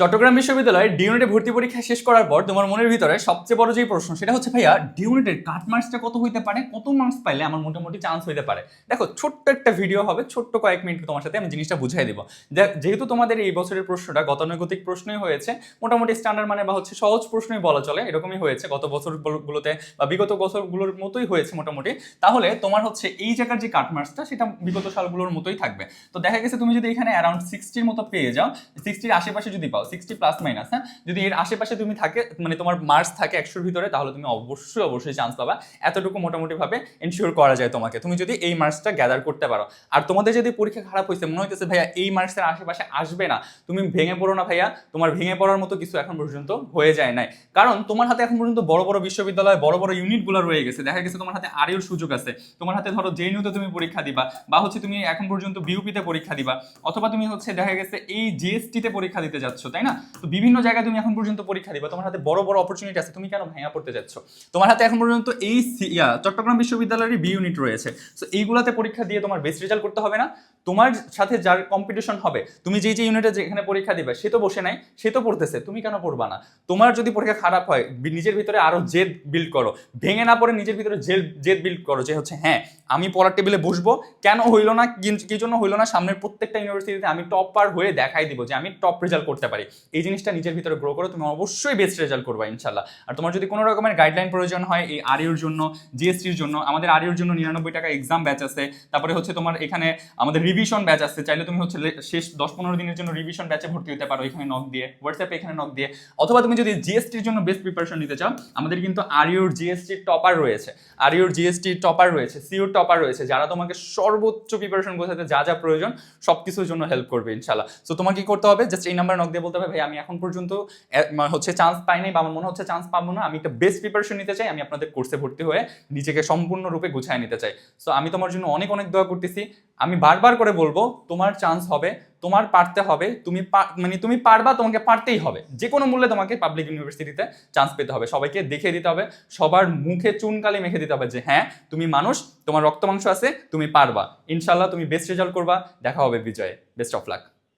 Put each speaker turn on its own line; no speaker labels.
চট্টগ্রাম বিশ্ববিদ্যালয়ে ডিউনিটে ভর্তি পরীক্ষা শেষ করার পর তোমার মনের ভিতরে সবচেয়ে বড় যে প্রশ্ন, সেটা হচ্ছে, ভাইয়া, ডিউনিটের কাট মার্কসটা কত হইতে পারে? কত মার্কস পাইলে আমার মোটামুটি চান্স হইতে পারে? দেখো, ছোট্ট একটা ভিডিও হবে, ছোট্ট কয়েক মিনিট তোমার সাথে আমি জিনিসটা বুঝাই দিব। যেহেতু তোমাদের এই বছরের প্রশ্নটা গতানুগতিক প্রশ্নই হয়েছে, মোটামুটি স্ট্যান্ডার্ড মানে বা হচ্ছে সহজ প্রশ্নই বলা চলে, এরকমই হয়েছে, গত বছরগুলোতে বা বিগত বছরগুলোর মতোই হয়েছে মোটামুটি। তাহলে তোমার হচ্ছে এই জায়গার যে কাট মার্কসটা, সেটা বিগত সালগুলোর মতোই থাকবে। তো দেখা গেছে, তুমি যদি এখানে অ্যারাউন্ড সিক্সটির মতো পেয়ে যাও সিক্সটির আশেপাশে যদি পাও সিক্সটি প্লাস মাইনাস হ্যাঁ? যদি এর আশেপাশে তুমি থাকে মানে তোমার মার্কস থাকে একশোর ভিতরে, তাহলে তুমি অবশ্যই অবশ্যই চান্স পাবা। এতটুকু মোটামুটি ভাবে এনশিওর করা যায় তোমাকে। তুমি যদি এই মার্কসটা গ্যাদার করতে পারো। আর তোমাদের যদি পরীক্ষা খারাপ হয়েছে মনে হইতেছে, ভাইয়া, এই মার্কসের আশেপাশে আসবে না। তুমি ভেঙে পড়ো না, ভাইয়া। তোমার ভেঙে পড়ার মতো কিছু এখন পর্যন্ত হয়ে যায় নাই। কারণ তোমার হাতে এখন পর্যন্ত বড় বড় বিশ্ববিদ্যালয়, বড় বড় ইউনিটগুলো রয়ে গেছে। দেখা গেছে তোমার হাতে আরও সুযোগ আছে। তোমার হাতে ধরো জেএনইউতে তুমি পরীক্ষা দিবা, বা হচ্ছে তুমি এখন পর্যন্ত বিউপিতে পরীক্ষা দিবা, অথবা তুমি হচ্ছে দেখা গেছে এই জিএসটিতে পরীক্ষা দিতে যাচ্ছ। না? তো বিভিন্ন জায়গায় তুমি এখন পর্যন্ত পরীক্ষা দিবা, তোমার হাতে বড় বড় অপরচুনিটি আছে, তুমি কেন ভেঙে পড়তে যাচ্ছ? তোমার হাতে এখন পর্যন্ত এই সি- চট্টগ্রাম বিশ্ববিদ্যালয়ের বি ইউনিট রয়েছে। তো এইগুলাতে পরীক্ষা দিয়ে তোমার বেস্ট রেজাল্ট করতে হবে না। তোমার সাথে যার কম্পিটিশন হবে, তুমি যে যে ইউনিটে যেখানে পরীক্ষা দিবে, সে তো বসে নাই, সে তো পড়তেছে, তুমি কেন পড়বা না? তোমার যদি পরীক্ষা খারাপ হয় নিজের ভিতরে আরও জেদ বিল্ড করো। ভেঙে না পড়ে নিজের ভিতরে জেদ জেদ বিল্ড করো যে হচ্ছে হ্যাঁ আমি পড়ার টেবিলে বসবো, কেন হইল না, কি জন্য হইল না, সামনের প্রত্যেকটা ইউনিভার্সিটিতে আমি টপার হয়ে দেখাই দিব যে আমি টপ রেজাল্ট করতে পারি। এই জিনিসটা নিজের ভিতরে গ্রো করো, তুমি অবশ্যই বেস্ট রেজাল্ট করবা, ইনশাল্লাহ। আর তোমার যদি কোনো রকমের গাইডলাইন প্রয়োজন হয়, এই আরিওর জন্য জিএসটির জন্য, আমাদের আরিওর জন্য নিরানব্বই টাকা এক্সাম ব্যাচ আছে, তারপরে হচ্ছে তোমার এখানে আমাদের রিভিশন ব্যাচ আছে, চাইলে তুমি হচ্ছে শেষ দশ পনেরো দিনের জন্য রিভিশন ব্যাচে ভর্তি হতে পারো, এখানে নক দিয়ে হোয়াটসঅ্যাপে এখানে নক দিয়ে। অথবা তুমি যদি জিএসটির জন্য বেস্ট প্রিপারেশন নিতে চাও, আমাদের কিন্তু আরিওর জিএসটির টপার রয়েছে। আরিওর জিএসটির টপার রয়েছে সিওর টপার রয়েছে, যারা তোমাকে সর্বোচ্চ প্রিপারেশন বোঝাতে যা যা প্রয়োজন সব কিছুর জন্য হেল্প করবে, ইনশাল্লাহ। সো তোমার কি করতে হবে? জাস্ট এই নাম্বার নক দিয়ে বলতে হবে, ভাই, আমি এখন পর্যন্ত হচ্ছে চান্স পাই নাই বা আমার মনে হচ্ছে চান্স পাবো না। আমি একটা বেস্ট প্রিপারেশন নিতে চাই, আমি আপনাদের কোর্সে ভর্তি হয়ে নিজেকে সম্পূর্ণরূপে গুছায় নিতে চাই। সো আমি তোমার জন্য অনেক অনেক দোয়া করতেছি। আমি বারবার করে বলব, তোমার চান্স হবে, তোমার পারতে হবে, তুমি মানে তুমি পারবা, তোমাকে পারতেই হবে। যে কোনো মূল্যে তোমাকে পাবলিক ইউনিভার্সিটিতে চান্স পেতে হবে। সবাইকে দেখিয়ে দিতে হবে, সবার মুখে চুনকালি মেখে দিতে হবে যে হ্যাঁ তুমি মানুষ, তোমার রক্ত মাংস আছে, তুমি পারবা। ইনশাল্লাহ তুমি বেস্ট রেজাল্ট করবা। দেখা হবে বিজয়ে। Best of luck